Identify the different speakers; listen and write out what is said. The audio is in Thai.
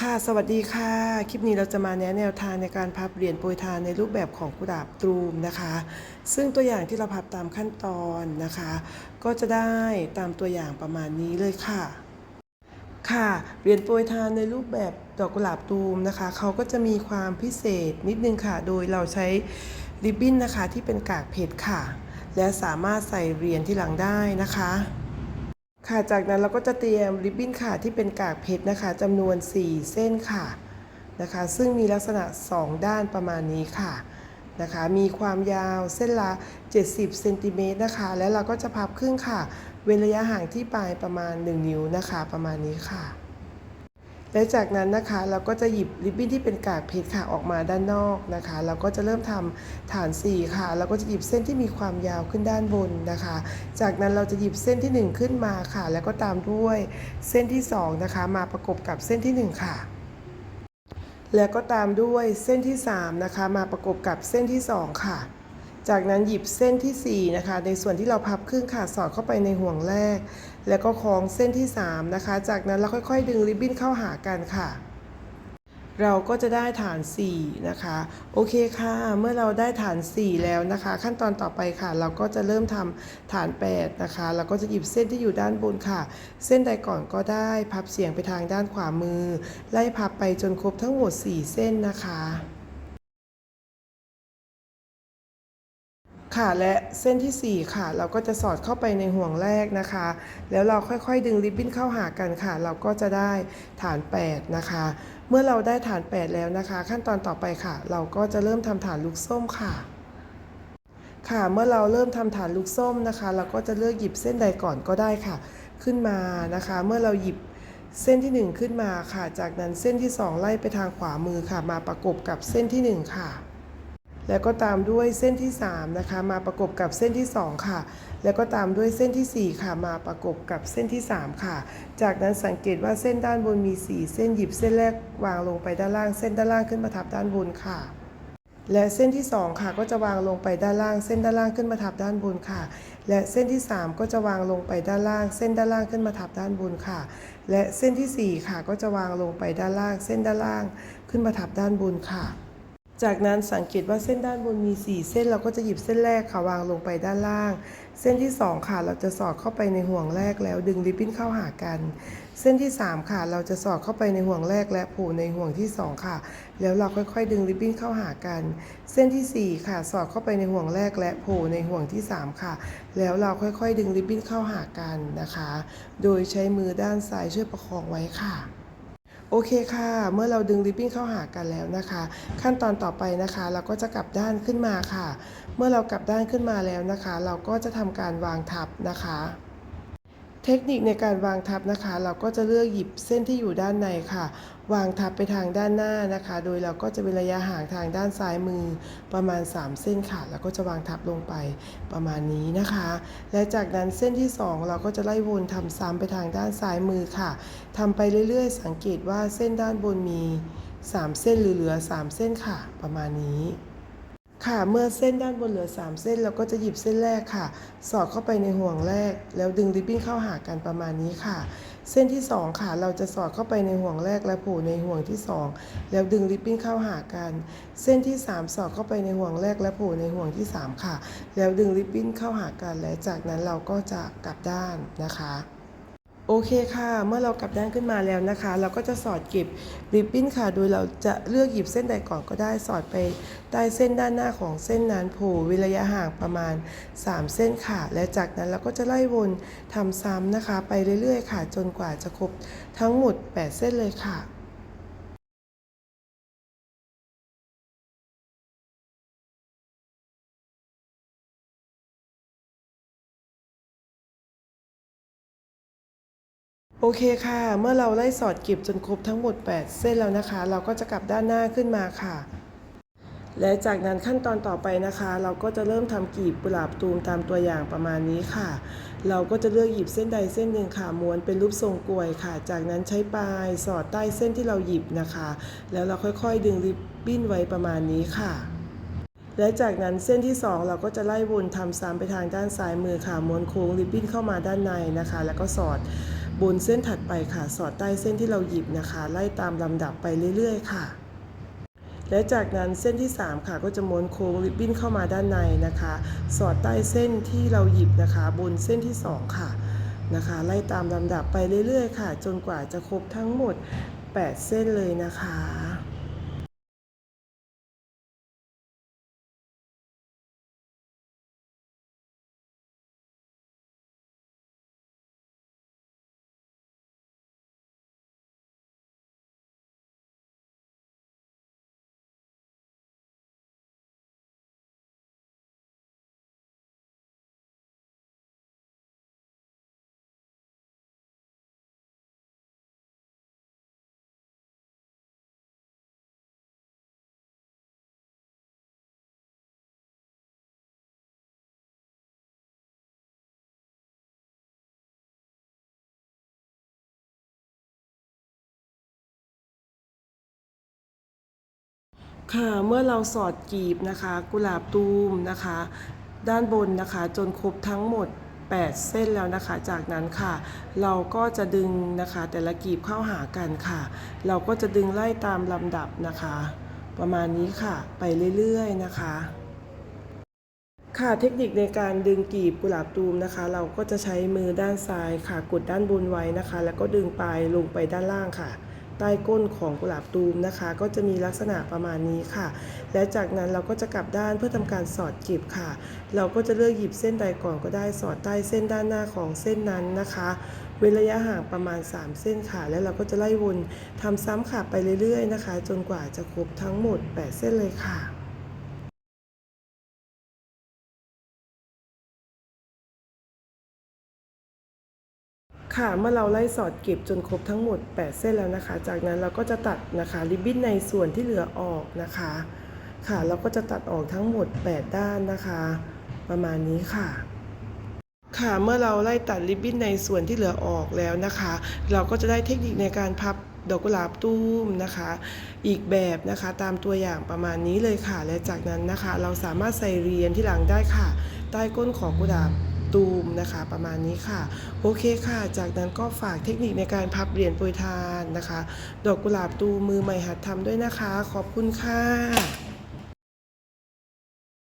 Speaker 1: ค่ะสวัสดีค่ะ คลิปนี้เราจะมาแนะแนวทางในการพับเหรียญโปรยทานในรูปแบบของกุหลาบตรูมนะคะ ซึ่งตัวอย่างที่เราพับตามขั้นตอนนะคะ ก็จะได้ตามตัวอย่างประมาณนี้เลยค่ะ ค่ะเหรียญโปรยทานในรูปแบบดอกกุหลาบตูมนะคะเขาก็จะมีความพิเศษนิดนึงค่ะ โดยเราใช้ริบบิ้นนะคะที่เป็นกากเพชรค่ะ และสามารถใส่เหรียญที่หลังได้นะคะ ค่ะจากนั้นเราก็จะเตรียมริบบิ้นค่ะที่เป็นกากเพชรนะคะจำนวน 4 เส้นค่ะนะคะ ซึ่งมีลักษณะ 2 ด้านประมาณนี้ค่ะนะคะ มีความยาวเส้นละ 70เซนติเมตรนะคะ แล้วเราก็จะพับครึ่งค่ะ เว้นระยะห่างที่ปลายประมาณ 1 นิ้วนะคะ ประมาณนี้ค่ะ และจากนั้นนะคะเราก็จะหยิบริบบิ้นที่เป็นกากเพชรค่ะออกมาด้านนอกนะคะ เราก็จะเริ่มทำฐาน 4 ค่ะ เราก็จะหยิบเส้นที่มีความยาวขึ้นด้านบนนะคะ จากนั้นเราจะหยิบเส้นที่ 1 ขึ้นมาค่ะ แล้วก็ตามด้วยเส้นที่ 2 นะคะ มาประกบกับเส้นที่ 1 ค่ะแล้วก็ตามด้วยเส้นที่ 3 นะคะ มาประกบกับเส้นที่ 2 ค่ะ จากนั้นหยิบเส้นทีสี่4 นะคะ ในส่วนที่เราพับครึ่งค่ะสอดเข้าไปในห่วงแรก แล้วก็คล้องเส้นที่ 3 นะคะ จากนั้นเราค่อยๆ ดึงริบบิ้นเข้าหากันค่ะ เราก็จะได้ฐาน 4 นะคะ โอเคค่ะ เมื่อเราได้ฐาน 4 แล้วนะคะ ขั้นตอนต่อไปค่ะ เราก็จะเริ่มทำฐาน 8 นะคะ เราก็จะหยิบเส้นที่อยู่ด้านบนค่ะ เส้นใดก่อนก็ได้พับเสียงไปทางด้านขวามือ ไล่พับไปจนครบทั้งหมด 4 เส้นนะคะ ค่ะและเส้นทีสี่ 4 ค่ะ เราก็จะสอดเข้าไปในห่วงแรกนะคะ แล้วเราค่อยๆ ดึงริบบิ้นเข้าหากันค่ะ เราก็จะได้ฐาน 8 นะคะ เมื่อเราได้ฐาน 8 แล้วนะคะ ขั้นตอนต่อไปค่ะ เราก็จะเริ่มทำฐานลูกส้มค่ะค่ะเมื่อเราเริ่มทำฐานลูกส้มนะคะ เราก็จะเลือกหยิบเส้นใดก่อนก็ได้ค่ะ ขึ้นมานะคะ เมื่อเราหยิบเส้นที่ 1 ขึ้นมาค่ะ จากนั้นเส้นที่ 2 ไล่ไปทางขวามือค่ะ มาประกบกับเส้นที่ 1 ค่ะ แล้วก็ตามด้วยเส้นที่ 3 นะคะ มาประกบกับเส้นที่ 2 ค่ะ แล้วก็ตามด้วยเส้นที่ 4 ค่ะ มาประกบกับเส้นที่ 3 ค่ะ จากนั้นสังเกตว่าเส้นด้านบนมี 4 เส้นหยิบเส้นแรกวางลงไปด้านล่าง เส้นด้านล่างขึ้นมาทับด้านบนค่ะ และเส้นที่ 2 ค่ะ ก็จะวางลงไปด้านล่าง เส้นด้านล่างขึ้นมาทับด้านบนค่ะ และเส้นที่ 3 ก็จะวางลงไปด้านล่าง เส้นด้านล่างขึ้นมาทับด้านบนค่ะ และเส้นทีสี่4 ค่ะ ก็จะวางลงไปด้านล่าง เส้นด้านล่างขึ้นมาทับด้านบนค่ะ จากนั้นสังเกตว่าเส้นด้านบนมี 4 เส้น เราก็จะหยิบเส้นแรกค่ะวางลงไปด้านล่าง เส้นที่ 2 ค่ะ เราจะสอดเข้าไปในห่วงแรกแล้วดึงริบบิ้นเข้าหากัน เส้นที่ 3 ค่ะ เราจะสอดเข้าไปในห่วงแรกและผูในห่วงที่ 2 ค่ะ แล้วเราค่อยๆ ดึงริบบิ้นเข้าหากัน เส้นทีสี่4 ค่ะ สอดเข้าไปในห่วงแรกและผล่ในห่วงที่ 3 ค่ะ แล้วเราค่อยๆ ดึงริบบิ้นเข้าหากันนะคะ โดยใช้มือด้านซ้ายช่วยประคองไว้ค่ะ โอเคค่ะ เมื่อเราดึงริบบิ้นเข้าหากันแล้วนะคะ ขั้นตอนต่อไปนะคะ เราก็จะกลับด้านขึ้นมาค่ะ เมื่อเรากลับด้านขึ้นมาแล้วนะคะ เราก็จะทำการวางทับนะคะ เทคนิคในการวางทับนะคะ เราก็จะเลือกหยิบเส้นที่อยู่ด้านในค่ะ วางทับไปทางด้านหน้านะคะ โดยเราก็จะเป็นระยะห่างทางด้านซ้ายมือประมาณ 3 เส้นค่ะแล้วก็จะวางทับลงไปประมาณนี้นะคะ และจากนั้นเส้นที่ 2 เราก็จะไล่วนทำซ้ำไปทางด้านซ้ายมือค่ะทำไปเรื่อย ๆ สังเกตว่าเส้นด้านบนมี 3 เส้นหรือเหลือ 3 เส้นค่ะ ประมาณนี้ ค่ะ เมื่อเส้นด้านบนเหลือ 3 เส้น เราก็จะหยิบเส้นแรกค่ะ สอดเข้าไปในห่วงแรก แล้วดึงริบบิ้นเข้าหากันประมาณนี้ค่ะ เส้นที่ 2 ค่ะ เราจะสอดเข้าไปในห่วงแรกและผูในห่วงที่ 2 แล้วดึงริบบิ้นเข้าหากัน เส้นที่ 3 สอดเข้าไปในห่วงแรกและผูในห่วงที่ 3 ค่ะ แล้วดึงริบบิ้นเข้าหากัน และจากนั้นเราก็จะกลับด้านนะคะ โอเคค่ะ เมื่อเรากลับด้านขึ้นมาแล้วนะคะ เราก็จะสอดเก็บริบบิ้นค่ะ โดยเราจะเลือกหยิบเส้นใดก่อนก็ได้สอดไปใต้เส้นด้านหน้าของเส้นนั้นโผล่วิระยะห่างประมาณ 3 เส้นค่ะ และจากนั้นเราก็จะไล่วนทำซ้ำนะคะ ไปเรื่อยๆ ค่ะ จนกว่าจะครบทั้งหมด 8 เส้นเลยค่ะ โอเคค่ะ เมื่อเราไล่สอดเก็บจนครบทั้งหมด 8 เส้นแล้วนะคะ เราก็จะกลับด้านหน้าขึ้นมาค่ะ และจากนั้นขั้นตอนต่อไปนะคะ เราก็จะเริ่มทำกลีบกุหลาบตูมตามตัวอย่างประมาณนี้ค่ะ เราก็จะเลือกหยิบเส้นใดเส้นหนึ่งค่ะม้วนเป็นรูปทรงกลวยค่ะ จากนั้นใช้ปลายสอดใต้เส้นที่เราหยิบนะคะ แล้วเราค่อยๆ ดึงริบบิ้นไว้ประมาณนี้ค่ะและจากนั้นเส้นที่ 2 เราก็จะไล่วนทำซ้ำไปทางด้านซ้ายมือค่ะม้วนโค้งริบบิ้นเข้ามาด้านในนะคะ แล้วก็สอด บนเส้นถัดไปค่ะ สอดใต้เส้นที่เราหยิบนะคะ ไล่ตามลำดับไปเรื่อยๆ ค่ะ และจากนั้นเส้นที่ 3 ค่ะ ก็จะม้วนโค้งริบบิ้นเข้ามาด้านในนะคะ สอดใต้เส้นที่เราหยิบนะคะ บนเส้นที่ 2 ค่ะนะคะ ไล่ตามลำดับไปเรื่อยๆ ค่ะ จนกว่าจะครบทั้งหมด 8 เส้นเลยนะคะ ค่ะเมื่อเราสอดกีบนะคะกุหลาบตูมนะคะ ด้านบนนะคะจนครบทั้งหมด 8 เส้นแล้วนะคะ จากนั้นค่ะ เราก็จะดึงนะคะ แต่ละกีบเข้าหากันค่ะ เราก็จะดึงไล่ตามลำดับนะคะ ประมาณนี้ค่ะไปเรื่อยๆนะคะค่ะเทคนิคในการดึงกีบกุหลาบตูมนะคะ เราก็จะใช้มือด้านซ้ายค่ะกดด้านบนไว้นะคะ แล้วก็ดึงปลายลงไปด้านล่างค่ะ ใต้ก้นของกุหลาบตูมนะคะ ก็จะมีลักษณะประมาณนี้ค่ะ และจากนั้นเราก็จะกลับด้านเพื่อทำการสอดกลีบค่ะ เราก็จะเลือกหยิบเส้นใดก่อนก็ได้สอดใต้เส้นด้านหน้าของเส้นนั้นนะคะเว้นระยะห่างประมาณ 3 เส้นค่ะ แล้วเราก็จะไล่วนทำซ้ำค่ะไปเรื่อยๆนะคะ จนกว่าจะครบทั้งหมด 8 เส้นเลยค่ะ ค่ะเมื่อเราไล่สอดเก็บจนครบทั้งหมด 8 เส้นแล้วนะคะ จากนั้นเราก็จะตัดนะคะริบบิ้นในส่วนที่เหลือออกนะคะ ค่ะเราก็จะตัดออกทั้งหมด 8 ด้านนะคะ ประมาณนี้ค่ะ ค่ะเมื่อเราไล่ตัดริบบิ้นในส่วนที่เหลือออกแล้วนะคะ เราก็จะได้เทคนิคในการพับดอกกุหลาบตูมนะคะ อีกแบบนะคะตามตัวอย่างประมาณนี้เลยค่ะ และจากนั้นนะคะ เราสามารถใส่เหรียญที่หลังได้ค่ะ ใต้ก้นของกุหลาบ ตูมนะคะ ประมาณนี้ค่ะ โอเคค่ะ จากนั้นก็ฝากเทคนิคในการพับเหรียญโปรยทานนะคะ ดอกกุหลาบตูมมือใหม่หัดทำด้วยนะคะ ขอบคุณค่ะ